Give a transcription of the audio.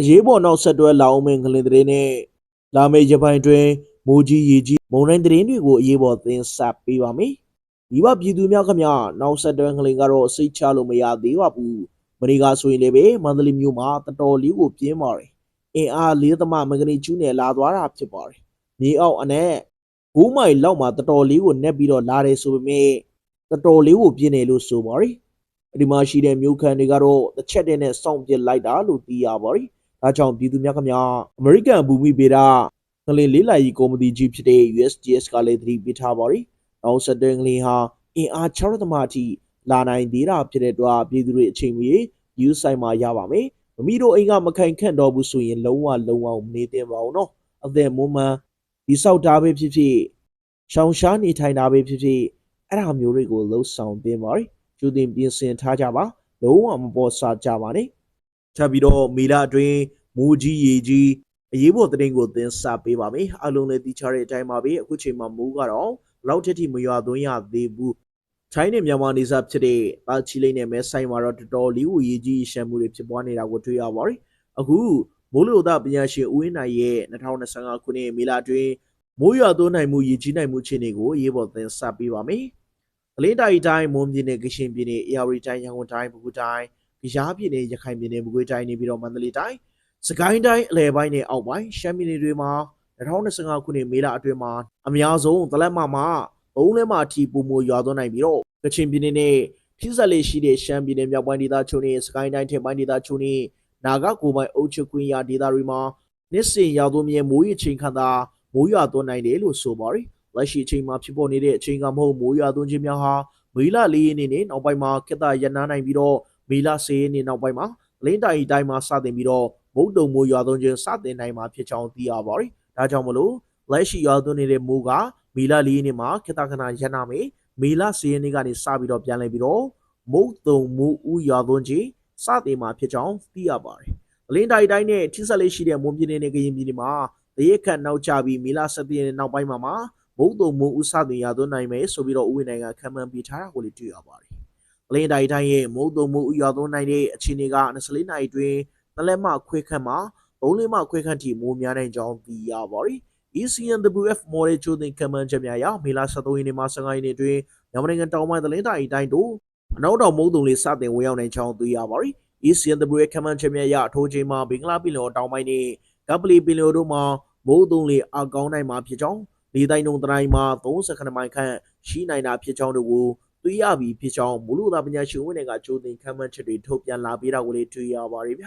အရေးပေါ်နောက်ဆက်တွဲလာအောင်မင်းကလင်သတင်းနဲ့လာမယ့်ရပိုင်းတွင်မိုးကြီးရေကြီးမုန်တိုင်းသတင်းတွေကိုအရေးပေါ်သင်ဆက်ပေးပါမယ်။ဒီဘပြည်သူများခင်ဗျာနောက်ဆက်တွဲကလင်ကတော့စိတ်ချလို့မရသေးပါဘူး။မနေ့ကဆိုရင်လည်းပဲမန္တလေးမြို့မှာတတော်လေးကိုပြင်းပါတယ်။အင်အား၄သမမဂနီကျူးနဲ့လာသွားတာဖြစ်ပါတယ်။မြေအောက်အနဲ့9မိုင်လောက်မှာတတော်လေးကိုနှက်ပြီးတော့လာတယ်ဆိုပေမဲ့တတော်လေးကိုပြင်းတယ်လို့ဆိုပါတယ်။အဒီမှာရှိတဲ့မြို့ခံတွေကတော့တစ်ချက်တည်းနဲ့စောင့်ပြစ်လိုက်တာလို့သိရပါတယ်။ ဒါကြောင့်ပြည်သူများခင်ဗျာအမေရိကန်ဘူမိဗေဒငလင်လေးလာကြီးကော်မတီကြီးဖြစ်တဲ့ USGS ကလည်းသတိပေးထားပါတယ်။နောက်ဆက်တွဲငလင်ဟာအင်အား6ရသမအထိလာနိုင်သေးတာဖြစ်တဲ့အတွက်ပြည်သူတွေအချိန်မီယူဆိုင်မှာရပါမယ်။မမီတို့အိမ်ကမခိုင်ခန့်တော့ဘူးဆိုရင်လုံးဝလုံးဝမနေသင့်ပါဘူးနော်။အသက်မွမ်းမန်းဒီဆောက်တာပဲဖြစ်ဖြစ်ရှောင်ရှားနေထိုင်တာပဲဖြစ်ဖြစ်အဲ့ဒါမျိုးတွေကိုလှုပ်ဆောင်သင့်ပါတယ်။ကျူတင်ပြင်ဆင်ထားကြပါလုံးဝမပေါ်ဆကြပါနဲ့။ ထပ်ပြီးတော့မီလာအတွင်းမူကြီးရေကြီးအရေးပေါ်သတင်းကိုသင်ဆက်ပေးပါမယ်။အလုံးလေးတီချတဲ့အတိုင်းပါပဲအခုချိန်မှာမိုးကတော့လောက်ထက်ထိမရွာသွင်းရသေးဘူး။ချိုင်းနဲ့မြန်မာနေစားဖြစ်တဲ့တာချီလိမ့်နဲ့မဲဆိုင်မှာတော့တော်တော်လေးကိုရေကြီးရှမ်းမှုတွေဖြစ်ပွားနေတာကိုတွေ့ရပါတယ်။အခုမိုးလေဝသပညာရှင်ဦးဝင်းနိုင်ရဲ့2025ခုနှစ်မေလအတွင်းမိုးရွာသွန်းနိုင်မှုရေကြီးနိုင်မှုအခြေအနေကိုအရေးပေါ်သင်ဆက်ပေးပါမယ်။ကလေးတိုင်းတိုင်းမွန်ပြည်နယ်ကရှင်ပြည်နယ်အေရဝတီတိုင်းရန်ကုန်တိုင်းပဲခူးတိုင်း ကယားပြည်နယ်ရခိုင်ပြည်နယ်မကွေးတိုင်းနေပြီးတော့မန္တလေးတိုင်းစကိုင်းတိုင်းအလဲပိုင်းနဲ့အောက်ပိုင်းရှမ်းပြည်နယ်တွေမှာ2025ခုနှစ်မေလအတွင်းမှာအများဆုံးသလက်မမှာဘုံလဲမှာအထီပုံမရွာသွန်းနိုင်ပြီးတော့ကချင်ပြည်နယ်နဲ့ထိစပ်လေးရှိတဲ့ရှမ်းပြည်နယ်မြောက်ပိုင်းဒေသချို့နဲ့စကိုင်းတိုင်းထက်ပိုင်းဒေသချို့နဲ့နာဂကိုပိုင်းအုပ်ချုပ်ခွင့်ရဒေသတွေမှာနှစ်စဉ်ရွာသွန်းမြဲမိုးရေချိန်ခန့်သာမိုးရွာသွန်းနိုင်တယ်လို့ဆိုပါတယ်လက်ရှိအချိန်မှာဖြစ်ပေါ်နေတဲ့အချိန်ကမဟုတ်မိုးရွာသွန်းခြင်းများဟာမေလ၄ရက်နေ့နဲ့နောက်ပိုင်းမှာကက်တာရနာနိုင်ပြီးတော့ မေလ10ရက်နေ့နောက်ပိုင်းမှာလင်းတိုင်တိုင်းမှာစတင်ပြီးတော့မုတ်တုံမိုးရွာသွန်းခြင်းစတင်နိုင်မှာဖြစ်ကြောင်းသိရပါတယ်ဒါကြောင့်မလို့လက်ရှိရွာသွန်းနေတဲ့မိုးကမေလ၄ရက်နေ့မှာကက်တာခဏရနာမယ်မေလ10ရက်နေ့ကနေစပြီးတော့ပြန်လည်ပြီးတော့မုတ်တုံမိုးဦးရွာသွန်းခြင်းစတင်မှာဖြစ်ကြောင်းသိရပါတယ်လင်းတိုင်တိုင်းနဲ့ထိစပ်လေးရှိတဲ့မွန်ပြည်နယ်နဲ့ကရင်ပြည်နယ်မှာတရက်ခန့်နောက်ကျပြီးမေလ17ရက်နေ့နောက်ပိုင်းမှာမှာမုတ်တုံမိုးဦးစတင်ရသွန်းနိုင်မယ်ဆိုပြီးတော့ဦးဝင်းနိုင်ကခံမှန်းပေးထားတာကိုလည်းတွေ့ရပါတယ်။ အလင်းတိုင်းတိုင်းရဲ့မုတ်တုံမိုးဦးရသွန်းနိုင်တဲ့အခြေအနေက24နာရီတွင်တလက်မခွဲခန့်မှာသုံးလေးမခွဲခန့်ထိမိုးများနိုင်ကြောင်းသိရပါတယ်။ ECNWF model ချိုးတင်ခံမှန်းချက်များအရမေလ23ရက်နေ့မှ15ရက်နေ့တွင်မြန်မာနိုင်ငံတောင်ပိုင်းသလင်းတိုင်းတိုင်းတို့အနောက်တောင်မုတ်တုံလေးစတင်ဝင်ရောက်နိုင်ကြောင်းသိရပါတယ်။ ECNWF ခံမှန်းချက်များအရအထိုးချိန်မှာဘင်္ဂလားပြည်နယ်တောင်ပိုင်းနဲ့ကပလီပင်လယ်တို့မှာမိုးတုံလေးအကောင်းနိုင်မှာဖြစ်ကြောင်းလေတိုင်းတုံတိုင်းမှာ30မိုင်ခန့်ရှိနိုင်တာဖြစ်ကြောင်းတို့ကို သိရပြီးဖြစ်ကြောင်းမူလူသားပညာရှင်ဝင်တွေကကြိုတင်ခံမှန်းချက်တွေထုတ်ပြန်လာပေးတာကိုလည်းတွေ့ရပါတယ်ဗျာ